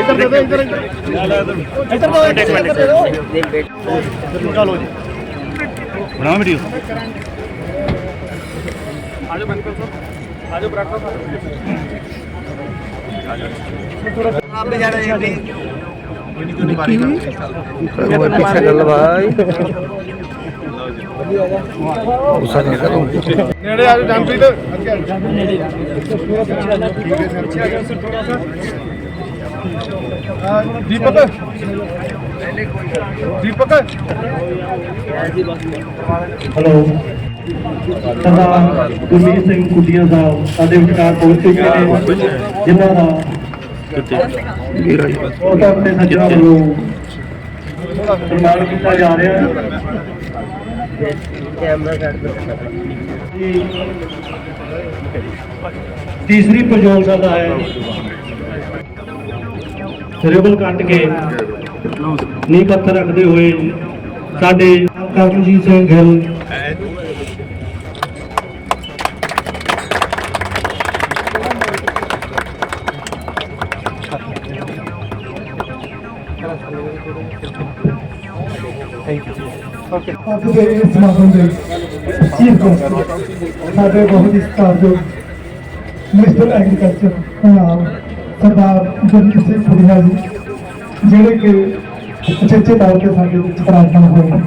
ਇੱਧਰ ਦੇ ਦੇ ਇੱਧਰ ਇੱਧਰ ਇੱਧਰ ਦੋ ਇੱਧਰ ਦੇ ਦੋ ਚਲੋ ਜੀ ਬਣਾ ਵੀਡੀਓ ਆਜੋ ਬੰਕਲ ਸਾਹਿਬ ਆਜੋ ਬਰਾੜ ਸਾਹਿਬ ਨੇੜੇ ਆਜੋ ਜੰਪੀਤ ਅੱਗੇ ਆ, ਦੀਪਕ। ਦੀਪਕ। ਹੈਲੋ ਸਰਦਾਰ ਗੁਰਮੀਤ ਸਿੰਘ ਕੁੱਡੀਆਂ ਸਾਹਿਬ ਸਾਡੇ ਵਿਚਕਾਰ ਪਹੁੰਚ ਚੁੱਕੇ ਨੇ। ਜਿਨ੍ਹਾਂ ਦਾ ਉਹ ਤਾਂ ਆਪਣੇ ਸੱਜਣਾ ਵੱਲੋਂ ਸਨਮਾਨ ਕੀਤਾ ਜਾ ਰਿਹਾ ਹੈ। ਜੀ, ਤੀਸਰੀ ਪ੍ਰਯੋਗਸ਼ਾਲਾ ਦਾ ਹੈ ਰਿਬਲ ਕੱਟ ਕੇ ਨੀਂਹ ਪੱਥਰ ਰੱਖਦੇ ਹੋਏ ਸਾਡੇ ਕਰਮਜੀਤ ਸਿੰਘ ਗਿੱਲ ਅੱਜ ਦੇ ਇਸ ਸਮਾਗਮ ਦੇ ਚੀਫ ਗੈਸਟ ਸਾਡੇ ਬਹੁਤ ਹੀ ਸਤਿਕਾਰਯੋਗ ਮਿਨਿਸਟਰ ਐਗਰੀਕਲਚਰ ਪੰਜਾਬ ਸਰਦਾਰ ਗੁਰਜੀਤ ਸਿੰਘ ਪੁਰੀਆ ਜੀ, ਜਿਹੜੇ ਕਿ ਉਚੇਚੇ ਤੌਰ ਤੇ ਸਾਡੇ ਵਿੱਚ ਪ੍ਰਾਰਥਨਾ ਹੋਏ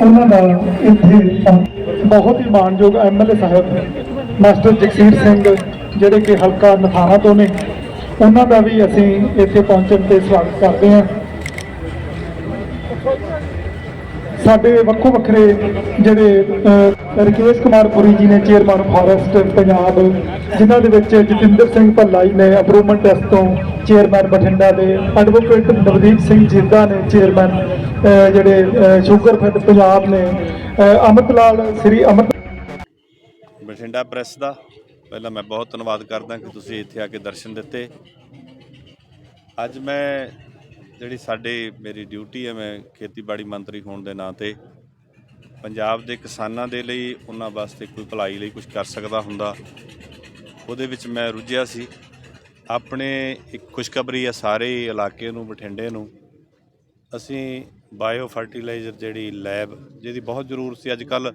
ਉਹਨਾਂ ਦਾ ਇੱਥੇ ਬਹੁਤ ਹੀ ਮਾਨਯੋਗ ਐਮਐਲਏ ਸਾਹਿਬ, ਮਾਸਟਰ ਜਗਸੀਰ ਸਿੰਘ, ਜਿਹੜੇ ਕਿ ਹਲਕਾ ਨਥਾਣਾ ਤੋਂ ਨੇ, ਉਹਨਾਂ ਦਾ ਵੀ ਅਸੀਂ ਇੱਥੇ ਪਹੁੰਚਣ ਤੇ ਸਵਾਗਤ ਕਰਦੇ ਹਾਂ। ਸਾਡੇ ਵੱਖੋ ਵੱਖਰੇ ਜਿਹੜੇ ਅਹ, ਰਕੇਸ਼ ਕੁਮਾਰ ਪੁਰੀ ਜੀ ਨੇ ਚੇਅਰਮੈਨ ਫਾਰੈਸਟ ਪੰਜਾਬ ਜਿਨ੍ਹਾਂ ਦੇ ਵਿੱਚ ਜਤਿੰਦਰ ਸਿੰਘ ਭੱਲਾ ਜੀ ਨੇ ਅਪਰੂਵਮੈਂਟ ਟੈਸਟ ਤੋਂ ਚੇਅਰਮੈਨ ਬਠਿੰਡਾ ਦੇ ਐਡਵੋਕੇਟ ਨਵਦੀਪ ਸਿੰਘ ਜਿੰਦਾ ਨੇ ਚੇਅਰਮੈਨ ਜਿਹੜੇ ਸ਼ੂਗਰ ਫੈਡ ਪੰਜਾਬ ਨੇ ਅਹ, ਅਮਿਤ ਲਾਲ ਸ੍ਰੀ ਅਮਿਤ ਬਠਿੰਡਾ ਪ੍ਰੈਸ ਦਾ ਪਹਿਲਾਂ ਮੈਂ ਬਹੁਤ ਧੰਨਵਾਦ ਕਰਦਾ ਕਿ ਤੁਸੀਂ ਇੱਥੇ ਆ ਕੇ ਦਰਸ਼ਨ ਦਿੱਤੇ। ਅੱਜ ਮੈਂ ਜਿਹੜੀ ਸਾਡੇ ਮੇਰੀ ਡਿਊਟੀ ਹੈ, ਮੈਂ ਖੇਤੀਬਾੜੀ ਮੰਤਰੀ ਹੋਣ ਦੇ ਨਾਂ ਤੇ ਪੰਜਾਬ ਦੇ ਕਿਸਾਨਾਂ ਦੇ ਲਈ, ਉਹਨਾਂ ਵਾਸਤੇ ਕੋਈ ਭਲਾਈ ਲਈ ਕੁਝ ਕਰ ਸਕਦਾ ਹੁੰਦਾ। ਉਹਦੇ ਵਿੱਚ ਮੈਂ ਰੁੱਝਿਆ ਸੀ। ਆਪਣੇ ਇੱਕ ਖੁਸ਼ਖਬਰੀ ਹੈ ਸਾਰੇ ਇਲਾਕੇ ਨੂੰ, ਬਠਿੰਡੇ ਨੂੰ। ਅਸੀਂ ਬਾਇਓ ਫਰਟੀਲਾਈਜ਼ਰ ਜਿਹੜੀ ਲੈਬ, ਜਿਹਦੀ ਬਹੁਤ ਜ਼ਰੂਰਤ ਸੀ। ਅੱਜ ਕੱਲ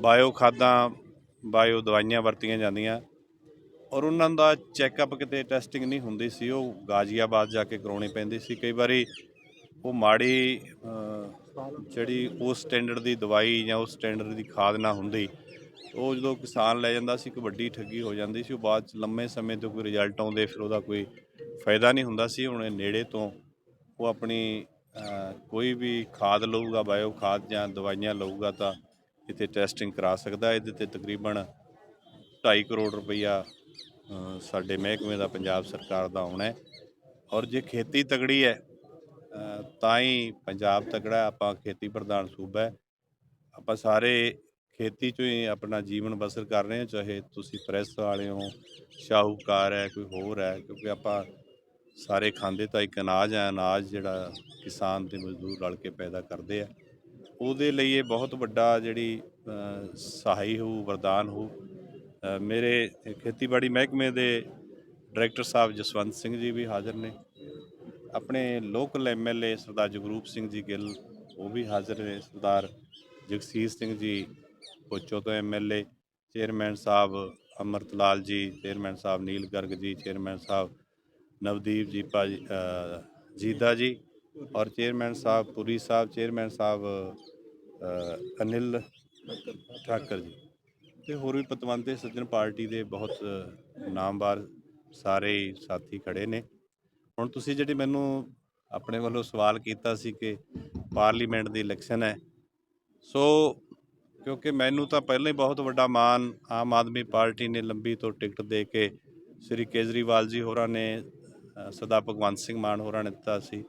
ਬਾਇਓ ਖਾਦਾਂ, ਬਾਇਓ ਦਵਾਈਆਂ ਵਰਤੀਆਂ ਜਾਂਦੀਆਂ। ਔਰ ਉਹਨਾਂ ਦਾ ਚੈੱਕਅਪ ਕਿਤੇ ਟੈਸਟਿੰਗ ਨਹੀਂ ਹੁੰਦੀ ਸੀ, ਉਹ ਗਾਜ਼ੀਆਬਾਦ ਜਾ ਕੇ ਕਰਾਉਣੀ ਪੈਂਦੀ ਸੀ। ਕਈ ਵਾਰੀ ਉਹ ਮਾੜੀ ਜਿਹੜੀ ਉਸ ਸਟੈਂਡਰਡ ਦੀ ਦਵਾਈ ਜਾਂ ਉਸ ਸਟੈਂਡਰਡ ਦੀ ਖਾਦ ਨਾ ਹੁੰਦੀ, ਉਹ ਜਦੋਂ ਕਿਸਾਨ ਲੈ ਜਾਂਦਾ ਸੀ, ਇੱਕ ਵੱਡੀ ਠੱਗੀ ਹੋ ਜਾਂਦੀ ਸੀ, ਉਹ ਬਾਅਦ ਚ ਲੰਮੇ ਸਮੇਂ ਤੋਂ ਕੋਈ ਰਿਜ਼ਲਟ ਆਉਂਦੇ, ਫਿਰ ਉਹਦਾ ਕੋਈ ਫਾਇਦਾ ਨਹੀਂ ਹੁੰਦਾ ਸੀ। ਹੁਣ ਇਹ ਨੇੜੇ ਤੋਂ ਉਹ ਆਪਣੀ ਕੋਈ ਵੀ ਖਾਦ ਲਊਗਾ ਬਾਇਓ ਖਾਦ ਜਾਂ ਦਵਾਈਆਂ ਲਊਗਾ ਤਾਂ ਇੱਥੇ ਟੈਸਟਿੰਗ ਕਰਾ ਸਕਦਾ। ਇਹਦੇ ਤੇ ਤਕਰੀਬਨ 2.5 ਕਰੋੜ ਰੁਪਈਆ ਸਾਡੇ ਮਹਿਕਮੇ ਦਾ ਪੰਜਾਬ ਸਰਕਾਰ ਦਾ ਆਉਣਾ ਹੈ। ਔਰ ਜੇ ਖੇਤੀ ਤਗੜੀ ਹੈ ਤਾਂ ਹੀ ਪੰਜਾਬ ਤਗੜਾ ਆਪਾਂ ਖੇਤੀ ਪ੍ਰਧਾਨ ਸੂਬਾ ਹੈ। ਆਪਾਂ ਸਾਰੇ ਖੇਤੀ ਚੋਂ ਹੀ ਆਪਣਾ ਜੀਵਨ ਬਸਰ ਕਰ ਰਹੇ ਹਾਂ, ਚਾਹੇ ਤੁਸੀਂ ਪ੍ਰੈਸ ਵਾਲੇ ਹੋ, ਸ਼ਾਹੂਕਾਰ ਹੈ, ਕੋਈ ਹੋਰ ਹੈ, ਕਿਉਂਕਿ ਆਪਾਂ ਸਾਰੇ ਖਾਂਦੇ ਤਾਂ ਇੱਕ ਅਨਾਜ ਹੈ। ਅਨਾਜ ਜਿਹੜਾ ਕਿਸਾਨ ਤੇ ਮਜ਼ਦੂਰ ਰਲ ਕੇ ਪੈਦਾ ਕਰਦੇ ਆ। ਉਹਦੇ ਲਈ ਇਹ ਬਹੁਤ ਵੱਡਾ ਜਿਹੜੀ ਸਹਾਈ ਹੋਊ, ਵਰਦਾਨ ਹੋਊ। ਮੇਰੇ ਖੇਤੀਬਾੜੀ ਮਹਿਕਮੇ ਦੇ ਡਾਇਰੈਕਟਰ ਸਾਹਿਬ ਜਸਵੰਤ ਸਿੰਘ ਜੀ ਵੀ ਹਾਜ਼ਰ ਨੇ। ਆਪਣੇ ਲੋਕਲ ਐਮਐਲਏ ਸਰਦਾਰ ਜਗਰੂਪ ਸਿੰਘ ਜੀ ਗਿੱਲ ਉਹ ਵੀ ਹਾਜ਼ਰ ਨੇ। ਸਰਦਾਰ ਜਗਸੀਰ ਸਿੰਘ ਜੀ ਕੋਚੋ ਤੋਂ ਐਮਐਲਏ ਚੇਅਰਮੈਨ ਸਾਹਿਬ ਅਮਰਤ ਲਾਲ ਜੀ ਚੇਅਰਮੈਨ ਸਾਹਿਬ ਨੀਲ ਗਰਗ ਜੀ ਚੇਅਰਮੈਨ ਸਾਹਿਬ ਨਵਦੀਪ ਜੀ ਭਾਜੀ ਅ, ਜੀਦਾ ਜੀ ਔਰ ਚੇਅਰਮੈਨ ਸਾਹਿਬ ਪੁਰੀ ਸਾਹਿਬ ਚੇਅਰਮੈਨ ਸਾਹਿਬ ਅਨਿਲ ਠਾਕਰ ਜੀ। ਤੇ ਹੋਰ ਵੀ ਪਤਵੰਤੇ ਸੱਜਣ ਪਾਰਟੀ ਦੇ ਬਹੁਤ ਨਾਮਵਾਰ ਸਾਰੇ ਸਾਥੀ ਖੜੇ ਨੇ। ਹੁਣ ਤੁਸੀਂ ਜਿਹੜੀ ਮੈਨੂੰ ਆਪਣੇ ਵੱਲੋਂ ਸਵਾਲ ਕੀਤਾ ਸੀ ਕਿ ਪਾਰਲੀਮੈਂਟ ਦੀ ਇਲੈਕਸ਼ਨ ਹੈ ਸੋ ਕਿਉਂਕਿ ਮੈਨੂੰ ਤਾਂ ਪਹਿਲਾਂ ਹੀ ਬਹੁਤ ਵੱਡਾ ਮਾਣ ਆਮ ਆਦਮੀ ਪਾਰਟੀ ਨੇ ਲੰਬੀ ਤੋਂ ਟਿਕਟ ਦੇ ਕੇ ਸ੍ਰੀ ਕੇਜਰੀਵਾਲ ਜੀ ਹੋਰਾਂ ਨੇ ਅ, ਸਰਦਾਰ ਭਗਵੰਤ ਸਿੰਘ ਮਾਨ ਹੋਰਾਂ ਨੇ ਦਿੱਤਾ ਸੀ।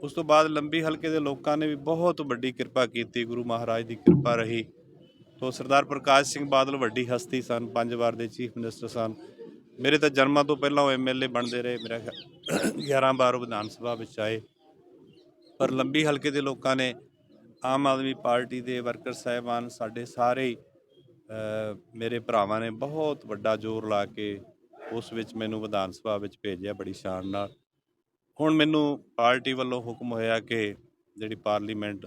ਉਸ ਤੋਂ ਬਾਅਦ ਲੰਬੀ ਹਲਕੇ ਦੇ ਲੋਕਾਂ ਨੇ ਵੀ ਬਹੁਤ ਵੱਡੀ ਕਿਰਪਾ ਕੀਤੀ ਗੁਰੂ ਮਹਾਰਾਜ ਦੀ ਕਿਰਪਾ ਰਹੀ। ਤੋ ਸਰਦਾਰ ਪ੍ਰਕਾਸ਼ ਸਿੰਘ ਬਾਦਲ ਵੱਡੀ ਹਸਤੀ ਸਨ, ਪੰਜ ਵਾਰ ਦੇ ਚੀਫ ਮਿਨਿਸਟਰ ਸਨ। ਮੇਰੇ ਤਾਂ ਜਨਮਾਂ ਤੋਂ ਪਹਿਲਾਂ ਉਹ ਐਮਐਲਏ ਬਣਦੇ ਰਹੇ, ਮੇਰਾ ਖਿਆਲ 11 ਵਾਰ ਉਹ ਵਿਧਾਨ ਸਭਾ ਵਿੱਚ ਆਏ। ਪਰ ਲੰਬੀ ਹਲਕੇ ਦੇ ਲੋਕਾਂ ਨੇ ਆਮ ਆਦਮੀ ਪਾਰਟੀ ਦੇ ਵਰਕਰ ਸਾਹਿਬਾਨ ਸਾਡੇ ਸਾਰੇ ਮੇਰੇ ਭਰਾਵਾਂ ਨੇ ਬਹੁਤ ਵੱਡਾ ਜ਼ੋਰ ਲਾ ਕੇ ਉਸ ਵਿੱਚ ਮੈਨੂੰ ਵਿਧਾਨ ਸਭਾ ਵਿੱਚ ਭੇਜਿਆ ਬੜੀ ਸ਼ਾਨ ਨਾਲ। ਹੁਣ ਮੈਨੂੰ ਪਾਰਟੀ ਵੱਲੋਂ ਹੁਕਮ ਹੋਇਆ ਕਿ ਜਿਹੜੀ ਪਾਰਲੀਮੈਂਟ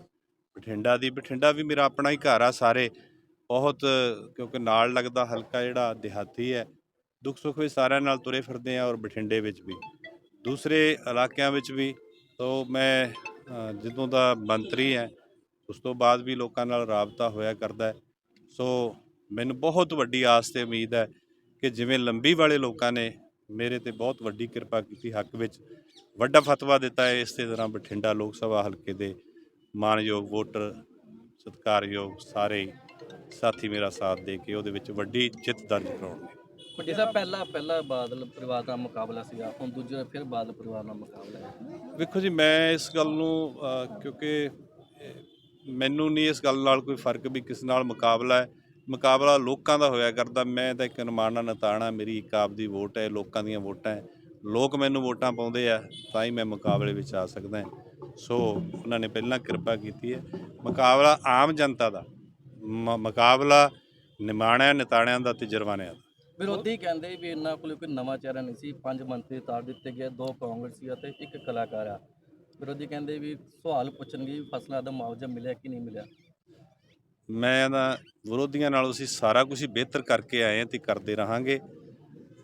ਬਠਿੰਡਾ ਦੀ, ਬਠਿੰਡਾ ਵੀ ਮੇਰਾ ਆਪਣਾ ਹੀ ਘਰ ਆ ਸਾਰੇ। ਬਹੁਤ, ਕਿਉਂਕਿ ਨਾਲ ਲੱਗਦਾ ਹਲਕਾ ਜਿਹੜਾ ਦਿਹਾਤੀ ਹੈ। ਦੁੱਖ ਸੁੱਖ ਵੀ ਸਾਰਿਆਂ ਨਾਲ ਤੁਰੇ ਫਿਰਦੇ ਆ ਔਰ ਬਠਿੰਡੇ ਵਿੱਚ ਵੀ। ਦੂਸਰੇ ਇਲਾਕਿਆਂ ਵਿੱਚ ਵੀ ਤੋਂ ਮੈਂ ਜਦੋਂ ਦਾ ਮੰਤਰੀ ਹੈ, ਉਸ ਤੋਂ ਬਾਅਦ ਵੀ ਲੋਕਾਂ ਨਾਲ ਰਾਬਤਾ ਹੋਇਆ ਕਰਦਾ ਸੋ ਮੈਨੂੰ ਬਹੁਤ ਵੱਡੀ ਆਸ ਤੇ ਉਮੀਦ ਹੈ ਕਿ ਜਿਵੇਂ ਲੰਬੀ ਵਾਲੇ ਲੋਕਾਂ ਨੇ ਮੇਰੇ ਤੇ ਬਹੁਤ ਵੱਡੀ ਕਿਰਪਾ ਕੀਤੀ ਹੱਕ ਵਿੱਚ, ਵੱਡਾ ਫਤਵਾ ਦਿੱਤਾ ਹੈ, ਇਸੇ ਤਰ੍ਹਾਂ ਬਠਿੰਡਾ ਲੋਕ ਸਭਾ ਹਲਕੇ ਦੇ ਮਾਨਯੋਗ ਵੋਟਰ, ਸਤਿਕਾਰਯੋਗ ਸਾਰੇ ਸਾਥੀ ਮੇਰਾ ਸਾਥ ਦੇ ਕੇ ਉਹਦੇ ਵਿੱਚ ਵੱਡੀ ਜਿੱਤ ਦਰਜ ਕਰਾਉਣਗੇ ਵੱਡੇ ਸਾਹਿਬ ਪਹਿਲਾ ਪਹਿਲਾ ਬਾਦਲ ਪਰਿਵਾਰ ਦਾ ਮੁਕਾਬਲਾ ਸੀਗਾ ਹੁਣ ਦੂਜੇ ਫਿਰ ਬਾਦਲ ਪਰਿਵਾਰ ਨਾਲ ਮੁਕਾਬਲਾ ਹੈ। ਵੇਖੋ ਜੀ ਮੈਂ ਇਸ ਗੱਲ ਨੂੰ ਅ, ਕਿਉਂਕਿ ਅ, ਮੈਨੂੰ ਨਹੀਂ ਇਸ ਗੱਲ ਨਾਲ ਕੋਈ ਫ਼ਰਕ ਵੀ ਕਿਸ ਨਾਲ ਮੁਕਾਬਲਾ ਹੈ। ਮੁਕਾਬਲਾ ਲੋਕਾਂ ਦਾ ਹੋਇਆ ਕਰਦਾ ਮੈਂ ਤਾਂ ਇੱਕ ਨਮਾਣਾ ਨਤਾਣਾ ਮੇਰੀ ਇੱਕ ਆਪਦੀ ਵੋਟ ਹੈ ਲੋਕਾਂ ਦੀਆਂ ਵੋਟਾਂ ਹੈ। ਲੋਕ ਮੈਨੂੰ ਵੋਟਾਂ ਪਾਉਂਦੇ ਆ ਤਾਂ ਹੀ ਮੈਂ ਮੁਕਾਬਲੇ ਵਿੱਚ ਆ ਸਕਦਾ ਹਾਂ। ਸੋ ਉਹਨਾਂ ਨੇ ਪਹਿਲਾਂ ਕਿਰਪਾ ਕੀਤੀ ਹੈ। ਮੁਕਾਬਲਾ ਆਮ ਜਨਤਾ ਦਾ ਮ- ਮੁਕਾਬਲਾ ਨਿਮਾਣਿਆਂ ਨਤਾਣਿਆਂ ਦਾ ਤੇ ਜਰਵਾਨਿਆਂ ਦਾ। ਵਿਰੋਧੀ ਕਹਿੰਦੇ ਵੀ ਇਹਨਾਂ ਕੋਲ ਕੋਈ ਨਵਾਂ ਚਿਹਰਾ ਨਹੀਂ ਸੀ। ਪੰਜ ਮੰਤਰੀ ਤਾਰ ਦਿੱਤੇ ਗਏ ਦੋ ਕਾਂਗਰਸੀ ਅਤੇ ਇੱਕ ਕਲਾਕਾਰ ਆ। ਵਿਰੋਧੀ ਕਹਿੰਦੇ ਵੀ ਸਵਾਲ ਪੁੱਛਣਗੇ ਵੀ ਫਸਲਾਂ ਦਾ ਮੁਆਵਜ਼ਾ ਮਿਲਿਆ ਕਿ ਨਹੀਂ ਮਿਲਿਆ। ਮੈਂ ਨਾ ਵਿਰੋਧੀਆਂ ਨਾਲੋਂ ਅਸੀਂ ਸਾਰਾ ਕੁਝ ਹੀ ਬਿਹਤਰ ਕਰਕੇ ਆਏ ਹਾਂ ਤੇ ਕਰਦੇ ਰਹਾਂਗੇ।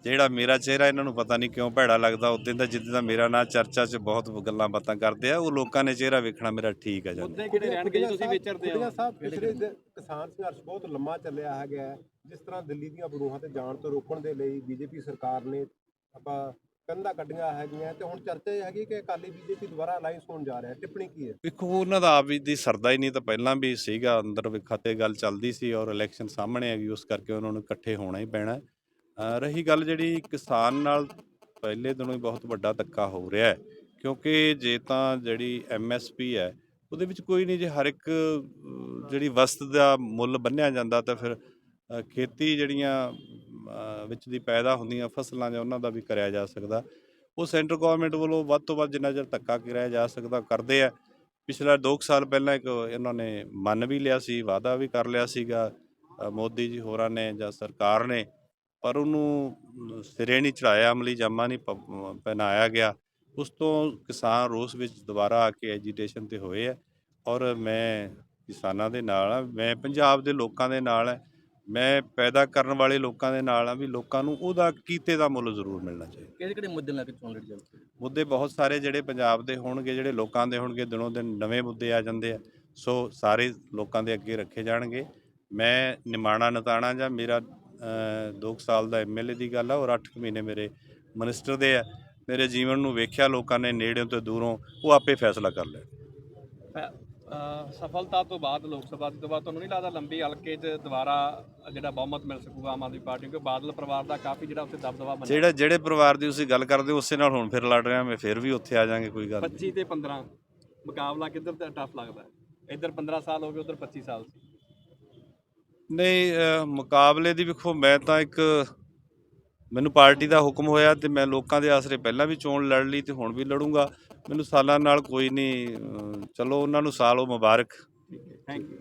ਜਿਹੜਾ ਮੇਰਾ ਚਿਹਰਾ ਇਹਨਾਂ ਨੂੰ ਪਤਾ ਨਹੀਂ ਕਿਉਂ ਭੈੜਾ ਲੱਗਦਾ ਉਦੋਂ ਦਾ ਜਿੱਦਾਂ ਦਾ ਮੇਰਾ ਨਾਂ ਚਰਚਾ 'ਚ ਬਹੁਤ ਗੱਲਾਂ ਬਾਤਾਂ ਕਰਦੇ ਆ ਉਹ ਲੋਕਾਂ ਨੇ ਚਿਹਰਾ ਵੇਖਣਾ ਮੇਰਾ ਠੀਕ ਆ ਜਾਂਦੇ ਕਿਹੜੇ ਰਹਿਣਗੇ ਜੀ ਤੁਸੀਂ ਵਿਚਰਦੇ ਕੁੜੀਆਂ ਸਾਹਿਬ ਪਿਛਲੇ ਕਿਸਾਨ ਸੰਘਰਸ਼ ਬਹੁਤ ਲੰਮਾ ਚੱਲਿਆ ਹੈਗਾ ਹੈ। ਜਿਸ ਤਰ੍ਹਾਂ ਦਿੱਲੀ ਦੀਆਂ ਬਰੂਹਾਂ ਤੇ ਜਾਣ ਤੋਂ ਰੋਕਣ ਦੇ ਲਈ ਬੀਜੇਪੀ ਸਰਕਾਰ ਨੇ ਆਪਾਂ ਕੰਧਾਂ ਕੱਢੀਆਂ ਹੈਗੀਆਂ ਤੇ ਹੁਣ ਚਰਚਾ ਇਹ ਹੈਗੀ ਕਿ ਅਕਾਲੀ ਬੀਜੇਪੀ ਦੁਬਾਰਾ ਅਲਾਈਅੰਸ ਹੋਣ ਜਾ ਰਿਹਾ ਹੈ ਟਿੱਪਣੀ ਕੀ ਹੈ ਵੇਖੋ ਉਹਨਾਂ ਦਾ ਆਪ ਵੀ ਦੀ ਸਰਦਾ ਹੀ ਨਹੀਂ ਤਾਂ ਪਹਿਲਾਂ ਵੀ ਸੀਗਾ ਅੰਦਰ ਵੀ ਖਾਤੇ ਗੱਲ ਚੱਲਦੀ ਸੀ ਔਰ ਇਲੈਕਸ਼ਨ ਸਾਹਮਣੇ ਹੈਗੀ ਉਸ ਕਰਕੇ ਉਹਨਾਂ ਨੂੰ ਇਕੱਠੇ ਹੋਣਾ ਹੀ ਪੈਣਾ ਹੈ। ਰਹੀ ਗੱਲ ਜਿਹੜੀ ਕਿਸਾਨ ਨਾਲ ਪਹਿਲੇ ਦਿਨੋਂ ਹੀ ਬਹੁਤ ਵੱਡਾ ਧੱਕਾ ਹੋ ਰਿਹਾ ਹੈ, ਕਿਉਂਕਿ ਜੇ ਤਾਂ ਜਿਹੜੀ ਐਮਐਸਪੀ ਹੈ, ਉਹਦੇ ਵਿੱਚ ਕੋਈ ਨਹੀਂ, ਜੇ ਹਰ ਇੱਕ ਜਿਹੜੀ ਵਸਤ ਦਾ ਮੁੱਲ ਬੰਨਿਆ ਜਾਂਦਾ ਤਾਂ ਫਿਰ ਖੇਤੀ ਜਿਹੜੀਆਂ ਵਿੱਚ ਦੀ ਪੈਦਾ ਹੁੰਦੀਆਂ ਫਸਲਾਂ ਜਾਂ ਉਹਨਾਂ ਦਾ ਵੀ ਕਰਿਆ ਜਾ ਸਕਦਾ। ਉਹ ਸੈਂਟਰ ਗਵਰਨਮੈਂਟ ਵੱਲੋਂ ਵੱਧ ਤੋਂ ਵੱਧ ਜਿੰਨਾ ਚਿਰ ਧੱਕਾ ਕਰਿਆ ਜਾ ਸਕਦਾ ਕਰਦੇ ਆ। ਪਿਛਲਾ 2 ਸਾਲ ਪਹਿਲਾਂ ਇੱਕ ਇਹਨਾਂ ਨੇ ਮੰਨ ਵੀ ਲਿਆ ਸੀ, ਵਾਅਦਾ ਵੀ ਕਰ ਲਿਆ ਸੀਗਾ। ਮੋਦੀ ਜੀ ਹੋਰਾਂ ਨੇ ਜਾਂ ਸਰਕਾਰ ਨੇ ਪਰ ਉਹਨੂੰ ਸਿਰੇ ਨਹੀਂ ਚੜਾਇਆ ਅਮਲੀ ਜਾਮਾ ਨਹੀਂ ਪ- ਪਹਿਨਾਇਆ ਗਿਆ। ਉਸ ਤੋਂ ਕਿਸਾਨ ਰੋਸ ਵਿੱਚ ਦੁਬਾਰਾ ਆ ਕੇ ਐਜੀਟੇਸ਼ਨ ਤੇ ਹੋਏ ਆ ਔਰ ਮੈਂ ਕਿਸਾਨਾਂ ਦੇ ਨਾਲ ਆ ਮੈਂ ਪੰਜਾਬ ਦੇ ਲੋਕਾਂ ਦੇ ਨਾਲ ਆ ਮੈਂ ਪੈਦਾ ਕਰਨ ਵਾਲੇ ਲੋਕਾਂ ਦੇ ਨਾਲ ਆ ਵੀ ਲੋਕਾਂ ਨੂੰ ਉਹਦਾ ਕੀਤੇ ਦਾ ਮੁੱਲ ਜ਼ਰੂਰ ਮਿਲਣਾ ਚਾਹੀਦਾ। ਕਿਹੜੇ ਕਿਹੜੇ ਮੁੱਦੇ ਲੈ ਕੇ ਚੋਣ ਲੜੀ ਮੁੱਦੇ ਬਹੁਤ ਸਾਰੇ ਜਿਹੜੇ ਪੰਜਾਬ ਦੇ ਹੋਣਗੇ ਜਿਹੜੇ ਲੋਕਾਂ ਦੇ ਹੋਣਗੇ ਦਿਨੋਂ ਦਿਨ ਨਵੇਂ ਮੁੱਦੇ ਆ ਜਾਂਦੇ ਆ। ਸੋ ਸਾਰੇ ਲੋਕਾਂ ਦੇ ਅੱਗੇ ਰੱਖੇ ਜਾਣਗੇ। ਮੈਂ ਨਿਮਾਣਾ ਨਤਾਣਾ ਜਾਂ ਮੇਰਾ 2 ਸਾਲ ਦਾ ਐਮਐਲਏ ਦੀ ਗੱਲ ਆ ਔਰ 8 ਮਹੀਨੇ ਮੇਰੇ ਮਿਨਿਸਟਰ ਦੇ ਆ। ਮੇਰੇ ਜੀਵਨ ਨੂੰ ਵੇਖਿਆ ਲੋਕਾਂ ਨੇ ਨੇੜਿਓਂ ਤੇ ਦੂਰੋਂ ਉਹ ਆਪੇ ਫੈਸਲਾ ਕਰ ਲੈਣ ਸਫਲਤਾ ਤੋਂ ਬਾਅਦ ਲੋਕ ਸਭਾ ਤੋਂ ਬਾਅਦ ਤੁਹਾਨੂੰ ਨਹੀਂ ਲੱਗਦਾ ਲੰਬੀ ਹਲਕੇ 'ਚ ਦੁਬਾਰਾ ਜਿਹੜਾ ਬਹੁਮਤ ਮਿਲ ਸਕੂਗਾ ਆਮ ਆਦਮੀ ਪਾਰਟੀ ਕਿਉਂਕਿ ਬਾਦਲ ਪਰਿਵਾਰ ਦਾ ਕਾਫੀ ਜਿਹੜਾ ਉੱਥੇ ਦਬਦਬਾ ਬਣਿਆ। ਜਿਹੜਾ ਜਿਹੜੇ ਪਰਿਵਾਰ ਦੀ ਤੁਸੀਂ ਗੱਲ ਕਰਦੇ ਹੋ ਉਸੇ ਨਾਲ ਹੁਣ ਫਿਰ ਲੜ ਰਿਹਾ ਮੈਂ ਫਿਰ ਵੀ ਉੱਥੇ ਆ ਜਾਾਂਗੇ ਕੋਈ ਗੱਲ ਨਹੀਂ। 25 ਤੇ 15 ਮੁਕਾਬਲਾ ਕਿੱਧਰ ਤੇ ਟਫ ਲੱਗਦਾ? ਇੱਧਰ 15 ਸਾਲ ਹੋ ਗਏ ਉਧਰ 25 ਸਾਲ ਸੀ। ਨਹੀਂ ਮੁਕਾਬਲੇ ਦੀ ਵੇਖੋ ਮੈਂ ਤਾਂ ਇੱਕ ਮੈਨੂੰ ਪਾਰਟੀ ਦਾ ਹੁਕਮ ਹੋਇਆ ਤੇ ਮੈਂ ਲੋਕਾਂ ਦੇ ਆਸਰੇ ਪਹਿਲਾਂ ਵੀ ਚੋਣ ਲੜ ਲਈ ਤੇ ਹੁਣ ਵੀ ਲੜੂੰਗਾ। ਮੈਨੂੰ ਸਾਲਾਂ ਨਾਲ ਕੋਈ ਨਹੀਂ ਚਲੋ ਉਹਨਾਂ ਨੂੰ ਸਾਲ ਉਹ ਮੁਬਾਰਕ। Thank you.